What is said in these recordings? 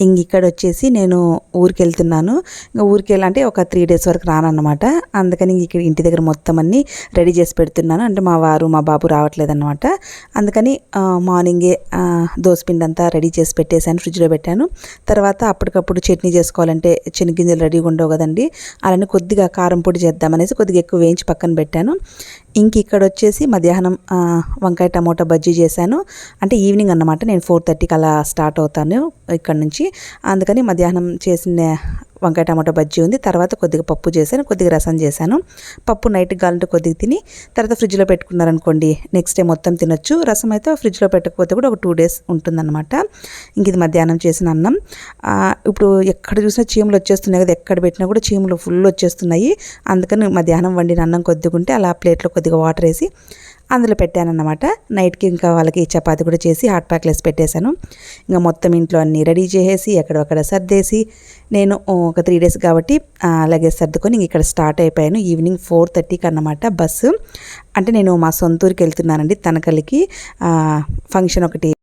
ఇంక ఇక్కడ వచ్చేసి నేను ఊరికి వెళ్తున్నాను ఇంకా ఊరికి వెళ్ళాలంటే ఒక త్రీ డేస్ వరకు రానన్నమాట. అందుకని ఇంక ఇక్కడ ఇంటి దగ్గర మొత్తం అన్నీ రెడీ చేసి పెడుతున్నాను. అంటే మా వారు మా బాబు రావట్లేదు అనమాట అందుకని మార్నింగే ఆ, దోసపిండి అంతా రెడీ చేసి పెట్టేశాను ఫ్రిడ్జ్లో పెట్టాను. తర్వాత అప్పటికప్పుడు చట్నీ చేసుకోవాలంటే చెనిగింజలు రెడీగా ఉండవు కదండి. అలానే కొద్దిగా కారం పొడి చేద్దామనేసి కొద్దిగా ఎక్కువ వేయించి పక్కన పెట్టాను. ఇంక ఇక్కడ వచ్చేసి మధ్యాహ్నం వంకాయ టమోటా బజ్జీ చేశాను. అంటే ఈవినింగ్ అన్నమాట. నేను ఫోర్ థర్టీకి అలా స్టార్ట్ అవుతాను ఇక్కడ నుంచి. అందుకని మధ్యాహ్నం చేసిన వంకాయ టమాటా బజ్జీ ఉంది. తర్వాత కొద్దిగా పప్పు చేశాను కొద్దిగా రసం చేశాను. పప్పు నైట్ కావాలంటే కొద్దిగా తిని తర్వాత ఫ్రిడ్జ్లో పెట్టుకున్నారనుకోండి నెక్స్ట్ డే మొత్తం తినొచ్చు. రసం అయితే ఫ్రిడ్జ్లో పెట్టకపోతే కూడా ఒక టూ డేస్ ఉంటుందన్నమాట. ఇంక ఇది మధ్యాహ్నం చేసిన అన్నం. ఇప్పుడు ఎక్కడ చూసినా చీమలు వచ్చేస్తున్నాయి కదా ఎక్కడ పెట్టినా కూడా చీమలు ఫుల్ వచ్చేస్తున్నాయి. అందుకని మధ్యాహ్నం వండిన అన్నం కొద్దిగా ఉంటే అలా ప్లేట్లో కొద్దిగా వాటర్ వేసి అందులో పెట్టానన్నమాట. నైట్కి ఇంకా వాళ్ళకి చపాతి కూడా చేసి హాట్ ప్యాక్లెస్ పెట్టేశాను. ఇంకా మొత్తం ఇంట్లో అన్నీ రెడీ చేసేసి ఎక్కడొక్కడ సర్దేసి నేను ఒక త్రీ డేస్ కాబట్టి అలాగే సర్దుకొని ఇక్కడ స్టార్ట్ అయిపోయాను. ఈవినింగ్ ఫోర్ థర్టీకి అన్నమాట బస్సు. అంటే నేను మా సొంతూరికి వెళ్తున్నానండి తనకలికి. ఫంక్షన్ ఒకటి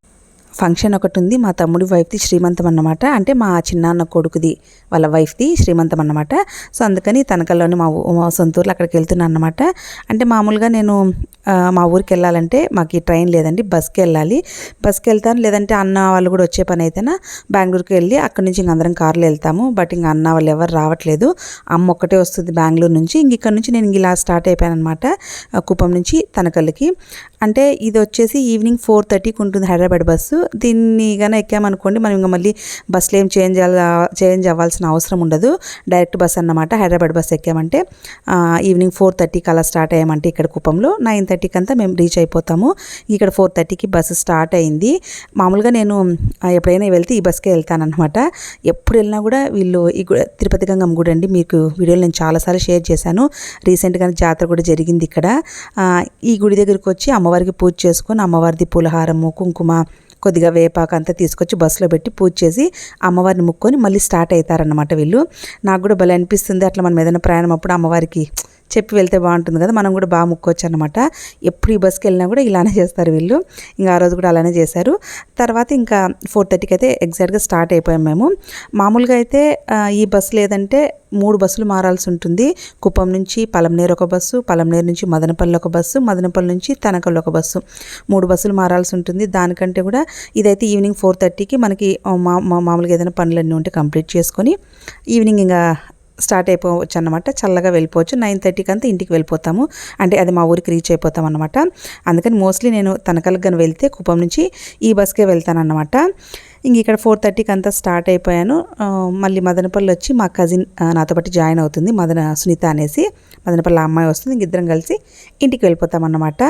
ఫంక్షన్ ఒకటి ఉంది. మా తమ్ముడి వైఫ్ది శ్రీమంతం అన్నమాట. అంటే మా చిన్నాన్న కొడుకుది వాళ్ళ వైఫ్ది శ్రీమంతం అన్నమాట. సో అందుకని తనకల్లోని మా ఊ- మా అక్కడికి వెళ్తున్నాను అనమాట అంటే మామూలుగా నేను మా ఊరికి వెళ్ళాలంటే మాకు ఈ ట్రైన్ లేదండి బస్కి వెళ్ళాలి. బస్కి వెళ్తాను లేదంటే అన్న వాళ్ళు కూడా వచ్చే పని అయితేనా బెంగళూరుకి వెళ్ళి అక్కడి నుంచి ఇంక అందరం కార్లో వెళ్తాము. బట్ ఇంక అన్న వాళ్ళు ఎవరు రావట్లేదు. అమ్మ ఒక్కటే వస్తుంది బెంగళూరు నుంచి. ఇంక ఇక్కడ నుంచి నేను ఇలా స్టార్ట్ అయిపోయాను అనమాట కుప్పం నుంచి తనకల్లికి. అంటే ఇది వచ్చేసి ఈవినింగ్ ఫోర్ థర్టీకి ఉంటుంది హైదరాబాద్ బస్సు. దీన్ని కానీ ఎక్కామనుకోండి మనం ఇంకా మళ్ళీ బస్సులో ఏం చేంజ్ చేంజ్ అవ్వాల్సిన అవసరం ఉండదు. డైరెక్ట్ బస్ అన్నమాట హైదరాబాద్ బస్ ఎక్కామంటే ఈవినింగ్ ఫోర్ థర్టీకి అలా స్టార్ట్ అయ్యామంటే ఇక్కడ కుప్పంలో నైన్ థర్టీకి అంతా మేము రీచ్ అయిపోతాము. ఇక్కడ ఫోర్ థర్టీకి బస్సు స్టార్ట్ అయింది. మామూలుగా నేను ఎప్పుడైనా వెళ్తే ఈ బస్కే వెళ్తానన్నమాట. ఎప్పుడు వెళ్ళినా కూడా వీళ్ళు ఈ గు- తిరుపతి గంగమ్మ గుడి అండి మీకు వీడియోలు నేను చాలాసార్లు షేర్ చేశాను. రీసెంట్గా జాతర కూడా జరిగింది ఇక్కడ. ఈ గుడి దగ్గరికి వచ్చి అమ్మవారికి పూజ చేసుకొని అమ్మవారిది పులహారము కుంకుమ కొద్దిగా వేపాకు అంతా తీసుకొచ్చి బస్సులో పెట్టి పూజ చేసి అమ్మవారిని ముక్కొని మళ్ళీ స్టార్ట్ అవుతారన్నమాట వీళ్ళు. నాకు కూడా భలే అనిపిస్తుంది అట్లా మనం ఏదైనా ప్రయాణం అప్పుడు అమ్మవారికి చెప్పి వెళ్తే బాగుంటుంది కదా మనం కూడా బాగా ముక్కోవచ్చు అనమాట ఎప్పుడు ఈ బస్కి వెళ్ళినా కూడా ఇలానే చేస్తారు వీళ్ళు. ఇంకా ఆ రోజు కూడా అలానే చేశారు. తర్వాత ఇంకా ఫోర్ థర్టీకి అయితే ఎగ్జాక్ట్గా స్టార్ట్ అయిపోయాం మేము. మామూలుగా అయితే ఈ బస్సు లేదంటే మూడు బస్సులు మారాల్సి ఉంటుంది. కుప్పం నుంచి పలంనేరు ఒక బస్సు పలంనేరు నుంచి మదనపల్లి ఒక బస్సు మదనపల్లి నుంచి తనకల్లు ఒక బస్సు. మూడు బస్సులు మారాల్సి ఉంటుంది. దానికంటే కూడా ఇదైతే ఈవినింగ్ ఫోర్ థర్టీకి మనకి మా- మామూలుగా ఏదైనా పనులన్నీ ఉంటే కంప్లీట్ చేసుకొని ఈవినింగ్ ఇంకా స్టార్ట్ అయిపోవచ్చు అనమాట చల్లగా వెళ్ళిపోవచ్చు. నైన్ థర్టీకి అంతా ఇంటికి వెళ్ళిపోతాము. అంటే అది మా ఊరికి రీచ్ అయిపోతాం అనమాట అందుకని మోస్ట్లీ నేను తనకలకు కానీ వెళ్తే కుప్పం నుంచి ఈ బస్కే వెళ్తాను అనమాట ఇంక ఇక్కడ ఫోర్ థర్టీకి అంతా స్టార్ట్ అయిపోయాను. మళ్ళీ మదనపల్లి వచ్చి మా కజిన్ నాతో పాటు జాయిన్ అవుతుంది. మదన సునీత అనేసి మదనపల్లి అమ్మాయి వస్తుంది. ఇంక ఇద్దరం కలిసి ఇంటికి వెళ్ళిపోతామన్నమాట.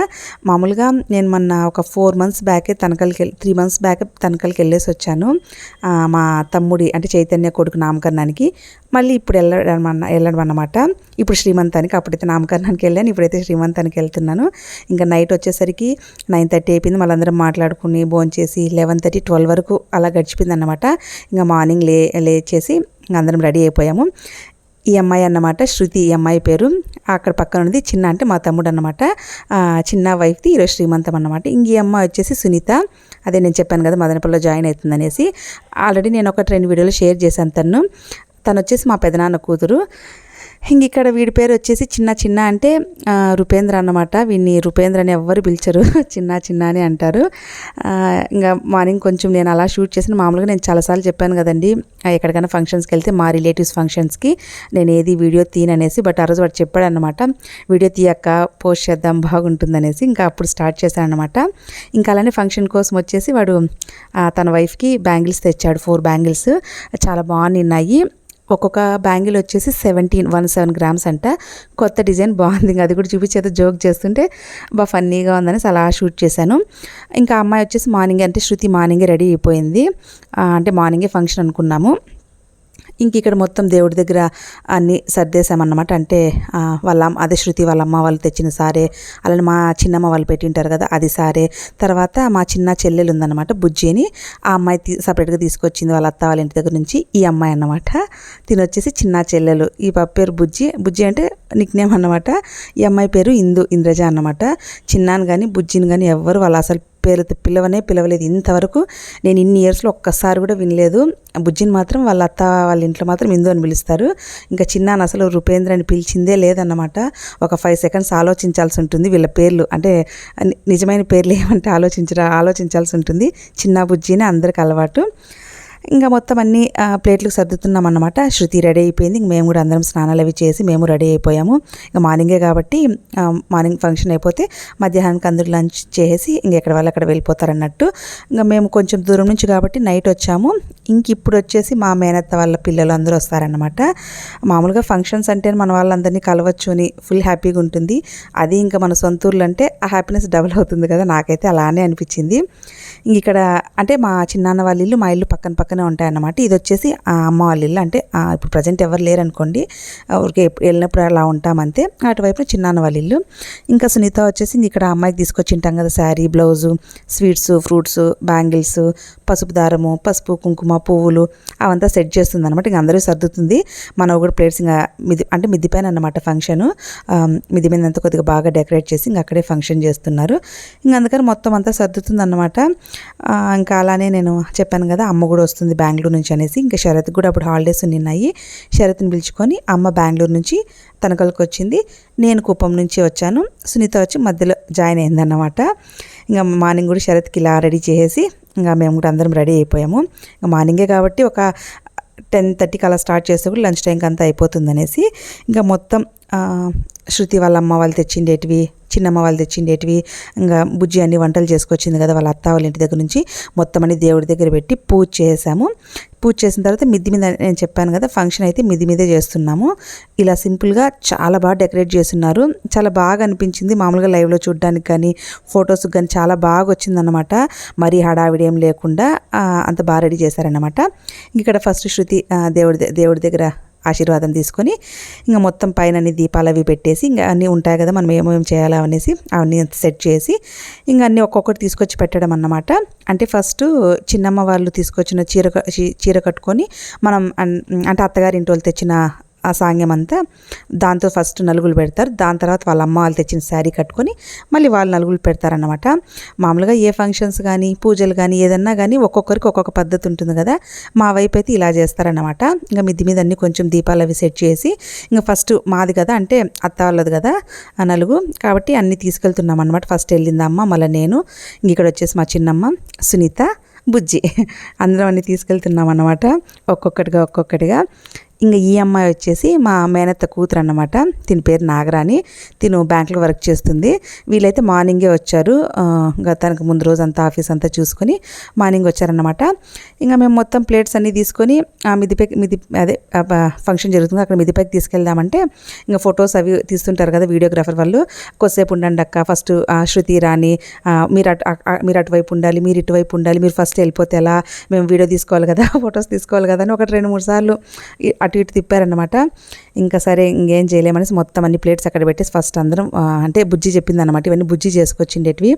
మామూలుగా నేను మొన్న ఒక ఫోర్ మంత్స్ బ్యాకే తనకలకి వెళ్ళి త్రీ మంత్స్ బ్యాక్ తనకలకి వెళ్ళేసి వచ్చాను. మా తమ్ముడి అంటే చైతన్య కొడుకు నామకరణానికి మళ్ళీ ఇప్పుడు వెళ్ళడం వెళ్ళడం అన్నమాట ఇప్పుడు శ్రీమంతానికి అప్పుడైతే నామకరణానికి వెళ్ళాను. ఇప్పుడైతే శ్రీమంతానికి వెళ్తున్నాను. ఇంకా నైట్ వచ్చేసరికి నైన్ థర్టీ అయిపోయింది. మళ్ళీ అందరం మాట్లాడుకుని భోంచేసి లెవెన్ థర్టీ ట్వెల్వ్ వరకు అలా గడిచిపోయింది అనమాట ఇంకా మార్నింగ్ లే లేచేసి ఇంకా అందరం రెడీ అయిపోయాము. ఈ అమ్మాయి అన్నమాట శృతి ఈ అమ్మాయి పేరు. అక్కడ పక్కన ఉన్నది చిన్న అంటే మా తమ్ముడు అన్నమాట చిన్న వైఫ్ది ఈరోజు శ్రీమంతం అన్నమాట ఇంక ఈ అమ్మాయి వచ్చేసి సునీత. అదే నేను చెప్పాను కదా మదనపల్లిలో జాయిన్ అవుతుందనేసి. ఆల్రెడీ నేను ఒక రెండు వీడియోలు షేర్ చేశాను తను తను వచ్చేసి మా పెదనాన్న కూతురు. ఇంక ఇక్కడ వీడి పేరు వచ్చేసి చిన్న చిన్న అంటే రూపేంద్ర అన్నమాట. వీడిని రూపేంద్ర అని ఎవ్వరు పిలిచరు. చిన్న చిన్న అని అంటారు. ఇంకా మార్నింగ్ కొంచెం నేను అలా షూట్ చేసిన మామూలుగా నేను చాలాసార్లు చెప్పాను కదండి ఎక్కడికైనా ఫంక్షన్స్కి వెళ్తే మా రిలేటివ్స్ ఫంక్షన్స్కి నేను ఏది వీడియో తీననేసి బట్ ఆ రోజు వాడు చెప్పాడు అనమాట వీడియో తీయక్క పోస్ట్ చేద్దాం బాగుంటుందనేసి ఇంకా అప్పుడు స్టార్ట్ చేశాను అనమాట ఇంకా అలానే ఫంక్షన్ కోసం వచ్చేసి వాడు తన వైఫ్కి బ్యాంగిల్స్ తెచ్చాడు ఫోర్ బ్యాంగిల్స్. చాలా బాగున్నాయి ఒక్కొక్క బ్యాంగిల్ వచ్చేసి సెవెంటీన్ వన్ సెవెన్ గ్రామ్స్ అంట. కొత్త డిజైన్ బాగుంది. అది కూడా చూపించేది జోక్ చేస్తుంటే బాగా ఫన్నీగా ఉందని అలా షూట్ చేశాను. ఇంకా అమ్మాయి వచ్చేసి మార్నింగ్ అంటే శృతి మార్నింగే రెడీ అయిపోయింది. అంటే మార్నింగే ఫంక్షన్ అనుకున్నాము. ఇంక ఇక్కడ మొత్తం దేవుడి దగ్గర అన్నీ సర్దేశామన్నమాట. అంటే వాళ్ళ అదే శృతి వాళ్ళ అమ్మ వాళ్ళు తెచ్చిన సారే అలానే మా చిన్నమ్మ వాళ్ళు పెట్టింటారు కదా అది సారే. తర్వాత మా చిన్న చెల్లెలు ఉందన్నమాట బుజ్జి అని ఆ అమ్మాయి సపరేట్గా తీసుకొచ్చింది వాళ్ళ అత్త వాళ్ళ ఇంటి దగ్గర నుంచి ఈ అమ్మాయి అన్నమాట. తినొచ్చేసి చిన్న చెల్లెలు. ఈ పాప పేరు బుజ్జి. బుజ్జి అంటే నిక్నేమ్ అన్నమాట. ఈ అమ్మాయి పేరు ఇందు ఇంద్రజ అన్నమాట. చిన్నాను కానీ బుజ్జిని కానీ ఎవ్వరు వాళ్ళు అసలు పేరుతో పిలవనే పిలవలేదు. ఇంతవరకు నేను ఇన్ని ఇయర్స్లో ఒక్కసారి కూడా వినలేదు. బుజ్జిని మాత్రం వాళ్ళ అత్త వాళ్ళ ఇంట్లో మాత్రం ఇందు అని పిలుస్తారు. ఇంకా చిన్నాన్న అసలు రూపేంద్ర అని పిలిచిందే లేదన్నమాట. ఒక ఫైవ్ సెకండ్స్ ఆలోచించాల్సి ఉంటుంది వీళ్ళ పేర్లు. అంటే నిజమైన పేర్లు ఏమంటే ఆలోచించరా ఆలోచించాల్సి ఉంటుంది. చిన్న బుజ్జిని అందరికి అలవాటు. ఇంకా మొత్తం అన్ని ఆ, ప్లేట్లకు సర్దుతున్నాం అన్నమాట శృతి రెడీ అయిపోయింది. ఇంక మేము కూడా అందరం స్నానాలు అవి చేసి మేము రెడీ అయిపోయాము. ఇంకా మార్నింగే కాబట్టి మార్నింగ్ ఫంక్షన్ అయిపోతే మధ్యాహ్నానికి అందరూ లంచ్ చేసి ఇంక ఎక్కడ వాళ్ళు అక్కడ వెళ్ళిపోతారన్నట్టు. ఇంకా మేము కొంచెం దూరం నుంచి కాబట్టి నైట్ వచ్చాము. ఇంక ఇప్పుడు వచ్చేసి మా మేనత్త వాళ్ళ పిల్లలు అందరూ వస్తారన్నమాట. మామూలుగా ఫంక్షన్స్ అంటే మన వాళ్ళందరినీ కలవచ్చు అని ఫుల్ హ్యాపీగా ఉంటుంది. అది ఇంకా మన సొంత ఊర్లో అంటే ఆ హ్యాపీనెస్ డబుల్ అవుతుంది కదా. నాకైతే అలానే అనిపించింది. ఇంక ఇక్కడ అంటే మా చిన్నాన్న వాళ్ళ ఇల్లు మా ఇల్లు పక్కన పక్కన ఉంటాయన్నమాట. ఇది వచ్చేసి ఆ అమ్మ వాళ్ళ ఇల్లు. అంటే ఇప్పుడు ప్రజెంట్ ఎవరు లేరు అనుకోండి వెళ్ళినప్పుడు అలా ఉంటాం అంతే అటువైపు చిన్నాన్న వాళ్ళ ఇల్లు. ఇంకా సునీత వచ్చేసి ఇక్కడ అమ్మాయికి తీసుకొచ్చి ఉంటాం కదా sari blouse sweets fruits bangles పసుపు దారము పసుపు కుంకుమ పువ్వులు అవంతా సెట్ చేస్తుంది అనమాట ఇంక అందరూ సర్దుతుంది. మన కూడా ప్లేట్స్ ఇంకా మిది అంటే మిద్ది పైన అనమాట ఫంక్షన్. మిది మీద అంతా కొద్దిగా బాగా డెకరేట్ చేసి ఇంకా అక్కడే ఫంక్షన్ చేస్తున్నారు. ఇంకా అందుకని మొత్తం అంతా సర్దుతుంది అనమాట ఇంకా అలానే నేను చెప్పాను కదా అమ్మ కూడా వస్తుంది. వస్తుంది బెంగళూరు నుంచి అనేసి. ఇంకా శరత్ కూడా అప్పుడు హాలిడేస్ ఉన్నాయి శరత్ని పిలుచుకొని అమ్మ బెంగళూరు నుంచి తనకలకు వచ్చింది. నేను కుప్పం నుంచి వచ్చాను. సునీత వచ్చి మధ్యలో జాయిన్ అయిందన్నమాట. ఇంకా మార్నింగ్ కూడా శరత్కి ఇలా రెడీ చేసేసి ఇంకా మేము కూడా అందరం రెడీ అయిపోయాము. ఇంకా మార్నింగే కాబట్టి ఒక టెన్ థర్టీకి అలా స్టార్ట్ చేస్తే కూడా లంచ్ టైంకి అంతా అయిపోతుంది అనేసి. ఇంకా మొత్తం శృతి వాళ్ళ అమ్మ వాళ్ళు తెచ్చిండేటివి చిన్నమ్మ వాళ్ళు తెచ్చిండేటివి ఇంకా బుజ్జి అన్ని వంటలు చేసుకొచ్చింది కదా వాళ్ళ అత్త వాళ్ళ ఇంటి దగ్గర నుంచి మొత్తం అన్ని దేవుడి దగ్గర పెట్టి పూజ చేసాము. పూజ చేసిన తర్వాత మిద్ది మీద నేను చెప్పాను కదా ఫంక్షన్ అయితే మిద్ది మీదే చేస్తున్నాము. ఇలా సింపుల్గా చాలా బాగా డెకరేట్ చేస్తున్నారు. చాలా బాగా అనిపించింది మామూలుగా లైవ్లో చూడడానికి కానీ ఫొటోస్కి కానీ చాలా బాగా వచ్చిందనమాట మరీ హడావిడి ఏం లేకుండా అంత బాగా రెడీ చేశారనమాట ఇక్కడ ఫస్ట్ శృతి దేవుడి దేవుడి దగ్గర ఆశీర్వాదం తీసుకొని ఇంకా మొత్తం పైన అన్ని దీపాలు అవి పెట్టేసి ఇంకా అన్నీ ఉంటాయి కదా మనం ఏమేమి చేయాలా అనేసి అవన్నీ సెట్ చేసి ఇంకా అన్నీ ఒక్కొక్కటి తీసుకొచ్చి పెట్టడం అన్నమాట. అంటే ఫస్ట్ చిన్నమ్మ వాళ్ళు తీసుకొచ్చిన చీర చీర కట్టుకొని మనం అంటే అత్తగారి ఇంటి వాళ్ళు తెచ్చిన ఆ సాంగ్యం అంతా దాంతో ఫస్ట్ నలుగులు పెడతారు. దాని తర్వాత వాళ్ళ అమ్మ వాళ్ళు తెచ్చిన శారీ కట్టుకొని మళ్ళీ వాళ్ళు నలుగులు పెడతారనమాట మామూలుగా ఏ ఫంక్షన్స్ కానీ పూజలు కానీ ఏదన్నా కానీ ఒక్కొక్కరికి ఒక్కొక్క పద్ధతి ఉంటుంది కదా. మా వైపు అయితే ఇలా చేస్తారన్నమాట. ఇంకా మిద్ది మీద అన్ని కొంచెం దీపాలు అవి సెట్ చేసి ఇంకా ఫస్ట్ మాది కదా అంటే అత్త వాళ్ళది కదా ఆ నలుగు. కాబట్టి అన్నీ తీసుకెళ్తున్నాం అనమాట ఫస్ట్ వెళ్ళింది అమ్మ మళ్ళీ నేను. ఇక్కడ వచ్చేసి మా చిన్నమ్మ సునీత బుజ్జి. అందరం అన్ని తీసుకెళ్తున్నాం అనమాట ఒక్కొక్కటిగా ఒక్కొక్కటిగా. ఇంకా ఈ అమ్మాయి వచ్చేసి మా మేనత్త కూతురు అన్నమాట. దీని పేరు నాగరాణి. తిను బ్యాంకులో వర్క్ చేస్తుంది. వీళ్ళైతే మార్నింగే వచ్చారు. తనకు ముందు రోజు అంతా ఆఫీస్ అంతా చూసుకొని మార్నింగ్ వచ్చారన్నమాట. ఇంకా మేము మొత్తం ప్లేట్స్ అన్నీ తీసుకొని ఆ మిదిపై మిది అదే ఫంక్షన్ జరుగుతుంది. అక్కడ మిదిపైకి తీసుకెళ్దామంటే ఇంకా ఫొటోస్ అవి తీస్తుంటారు కదా వీడియోగ్రాఫర్ వాళ్ళు. కొద్దిసేపు ఉండండి అక్క. ఫస్ట్ శృతి రాణి మీరు అటు మీరు అటువైపు ఉండాలి మీరు ఇటువైపు ఉండాలి మీరు ఫస్ట్ వెళ్ళిపోతే ఎలా? మేము వీడియో తీసుకోవాలి కదా ఫొటోస్ తీసుకోవాలి కదా అని ఒకటి రెండు మూడు సార్లు అటు ఇటు తిప్పారనమాట ఇంకా సరే ఇంకేం చేయలేమనేసి మొత్తం అన్ని ప్లేట్స్ అక్కడ పెట్టేసి ఫస్ట్ అందరం అంటే బుజ్జి చెప్పిందనమాట ఇవన్నీ బుజ్జి చేసుకొచ్చిండేటివి.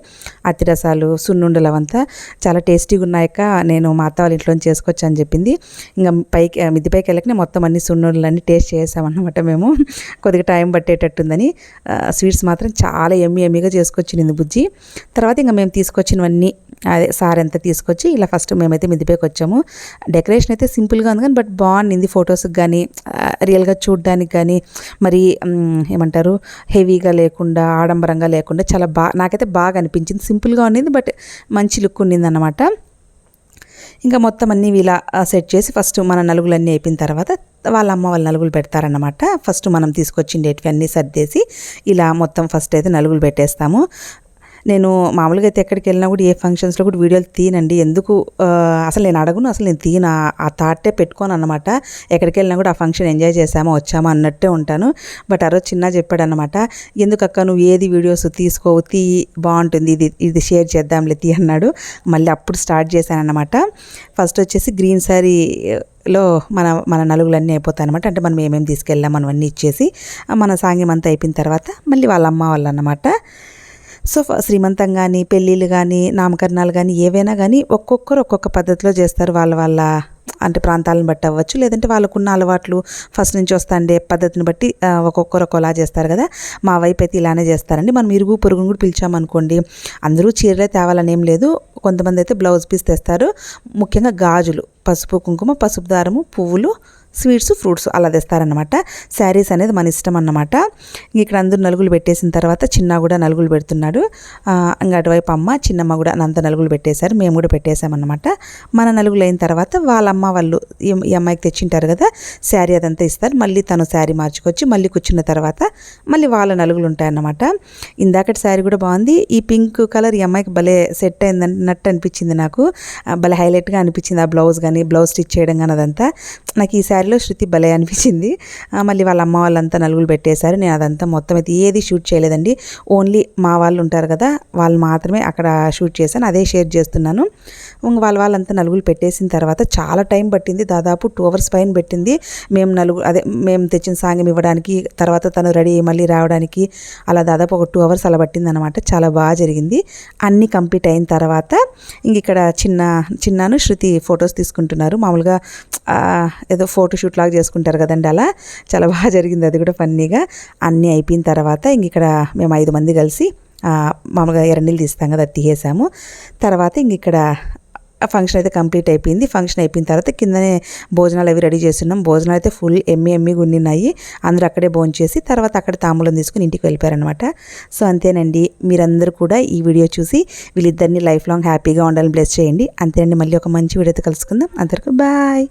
అతిరసాలు సున్నుండలు అవంతా చాలా టేస్టీగా ఉన్నాయక నేను మా అత్త వాళ్ళ ఇంట్లో చేసుకొచ్చా అని చెప్పింది. ఇంకా పైకి మిద్ది పైకి వెళ్ళకనే మొత్తం అన్ని సున్నుండలన్నీ టేస్ట్ చేసామన్నమాట మేము. కొద్దిగా టైం పట్టేటట్టుందని స్వీట్స్ మాత్రం చాలా ఎమ్మి ఎమ్మిగా చేసుకొచ్చింది బుజ్జి. తర్వాత ఇంకా మేము తీసుకొచ్చినవన్నీ అదే సార్ ఎంత తీసుకొచ్చి ఇలా ఫస్ట్ మేమైతే మిద్దిపైకి వచ్చాము. డెకరేషన్ అయితే సింపుల్గా ఉంది కానీ బట్ బాగుంది ఫొటోస్కి కానీ రియల్గా చూడడానికి కానీ మరి ఏమంటారు హెవీగా లేకుండా ఆడంబరంగా లేకుండా చాలా బాగా నాకైతే బాగా అనిపించింది. సింపుల్గా ఉండింది బట్ మంచి లుక్ ఉండింది అనమాట ఇంకా మొత్తం అన్నీ ఇలా సెట్ చేసి ఫస్ట్ మన నలుగులన్నీ అయిపోయిన తర్వాత వాళ్ళ అమ్మ వాళ్ళ నలుగులు పెడతారనమాట ఫస్ట్ మనం తీసుకొచ్చిండేటివి అన్నీ సర్దేసి ఇలా మొత్తం ఫస్ట్ అయితే నలుగులు పెట్టేస్తాము. నేను మామూలుగా అయితే ఎక్కడికి వెళ్ళినా కూడా ఏ ఫంక్షన్స్లో కూడా వీడియోలు తీనండి ఎందుకు అసలు నేను అడగను అసలు నేను తీన ఆ థాటే పెట్టుకోను అనమాట ఎక్కడికి వెళ్ళినా కూడా ఆ ఫంక్షన్ ఎంజాయ్ చేసామా వచ్చామా అన్నట్టే ఉంటాను. బట్ ఆ రోజు చిన్న చెప్పాడు అనమాట ఎందుకు అక్క నువ్వు ఏది వీడియోస్ తీసుకోవు తీ బాగుంటుంది ఇది ఇది షేర్ చేద్దాంలే తీ అన్నాడు. మళ్ళీ అప్పుడు స్టార్ట్ చేశాను అనమాట ఫస్ట్ వచ్చేసి గ్రీన్ శారీ లో మన మన నలుగులన్నీ అయిపోతాయి అనమాట అంటే మనం ఏమేమి తీసుకెళ్ళాం మనం అన్నీ ఇచ్చేసి మన సాంగ్యం అంతా అయిపోయిన తర్వాత మళ్ళీ వాళ్ళ అమ్మ వాళ్ళు అన్నమాట సో శ్రీమంతం కానీ పెళ్ళిళ్ళు కానీ నామకరణాలు కానీ ఏవైనా కానీ ఒక్కొక్కరు ఒక్కొక్క పద్ధతిలో చేస్తారు వాళ్ళ వాళ్ళ అంటే ప్రాంతాలను బట్టి అవ్వచ్చు. లేదంటే వాళ్ళకున్న అలవాట్లు ఫస్ట్ నుంచి వస్తాండే పద్ధతిని బట్టి ఒక్కొక్కరు ఒకలా చేస్తారు కదా. మా వైపు అయితే ఇలానే చేస్తారండి. మనం ఇరుగు పొరుగును కూడా పిలిచామనుకోండి అందరూ చీరలే తేవాలని ఏం లేదు. కొంతమంది అయితే బ్లౌజ్ పీస్ తెస్తారు. ముఖ్యంగా గాజులు పసుపు కుంకుమ పసుపు దారము పువ్వులు స్వీట్స్ ఫ్రూట్స్ అలా తెస్తారనమాట శారీస్ అనేది మన ఇష్టం అన్నమాట. ఇక్కడ అందరూ నలుగులు పెట్టేసిన తర్వాత చిన్న కూడా నలుగులు పెడుతున్నాడు. ఇంకా అటువైపు అమ్మ చిన్నమ్మ కూడా అంత నలుగులు పెట్టేశారు. మేము కూడా పెట్టేశామన్నమాట. మన నలుగులు అయిన తర్వాత వాళ్ళమ్మ వాళ్ళు ఈ అమ్మాయికి తెచ్చింటారు కదా శారీ అదంతా ఇస్తారు. మళ్ళీ తను శారీ మార్చుకొచ్చి మళ్ళీ కూర్చున్న తర్వాత మళ్ళీ వాళ్ళ నలుగులు ఉంటాయన్నమాట. ఇందాకటి శారీ కూడా బాగుంది. ఈ పింక్ కలర్ ఈ అమ్మాయికి భలే సెట్ అయిందన్నట్టు అనిపించింది నాకు. భలే హైలైట్గా అనిపించింది ఆ బ్లౌజ్ కానీ బ్లౌజ్ స్టిచ్ చేయడం కానీ అదంతా. నాకు ఈ శారీలో శృతి భలే అనిపించింది. మళ్ళీ వాళ్ళ అమ్మ వాళ్ళంతా నలుగులు పెట్టేశారు. నేను అదంతా మొత్తం అయితే ఏది షూట్ చేయలేదండి. ఓన్లీ మా వాళ్ళు ఉంటారు కదా వాళ్ళు మాత్రమే అక్కడ షూట్ చేశాను. అదే షేర్ చేస్తున్నాను. వాళ్ళ వాళ్ళంతా నలుగులు పెట్టేసిన తర్వాత చాలా టైం పట్టింది. దాదాపు టూ అవర్స్ పైన పెట్టింది. మేము నలుగు అదే మేము తెచ్చిన సాంగ్యం ఇవ్వడానికి తర్వాత తను రెడీ మళ్ళీ రావడానికి అలా దాదాపు ఒక టూ అవర్స్ అలా పట్టింది అనమాట చాలా బాగా జరిగింది. అన్నీ కంప్లీట్ అయిన తర్వాత ఇంక ఇక్కడ చిన్న చిన్నాను శృతి ఫొటోస్ తీసుకుంటున్నారు. మామూలుగా ఏదో ఫోటో షూట్ లాగా చేసుకుంటారు కదండి అలా. చాలా బాగా జరిగింది అది కూడా ఫన్నీగా. అన్నీ అయిపోయిన తర్వాత ఇంక ఇక్కడ మేము ఐదు మంది కలిసి మామూలుగా ఎర్రనీళ్ళు తీస్తాం కదా అది తీసేసాము. తర్వాత ఇంక ఇక్కడ ఫంక్షన్ అయితే కంప్లీట్ అయిపోయింది. ఫంక్షన్ అయిపోయిన తర్వాత కిందనే భోజనాలు అవి రెడీ చేస్తున్నాం. భోజనాలు అయితే ఫుల్ ఎమ్మి ఎమ్మి ఉండినాయి అందరూ అక్కడే భోంచేసి తర్వాత అక్కడ తాంబూలం తీసుకుని ఇంటికి వెళ్ళిపోయారనమాట సో అంతేనండి. మీరందరూ కూడా ఈ వీడియో చూసి వీళ్ళిద్దరిని లైఫ్ లాంగ్ హ్యాపీగా ఉండాలని బ్లెస్ చేయండి. అంతేనండి. మళ్ళీ ఒక మంచి వీడియోతో కలుసుకుందాం. అందరికీ బాయ్.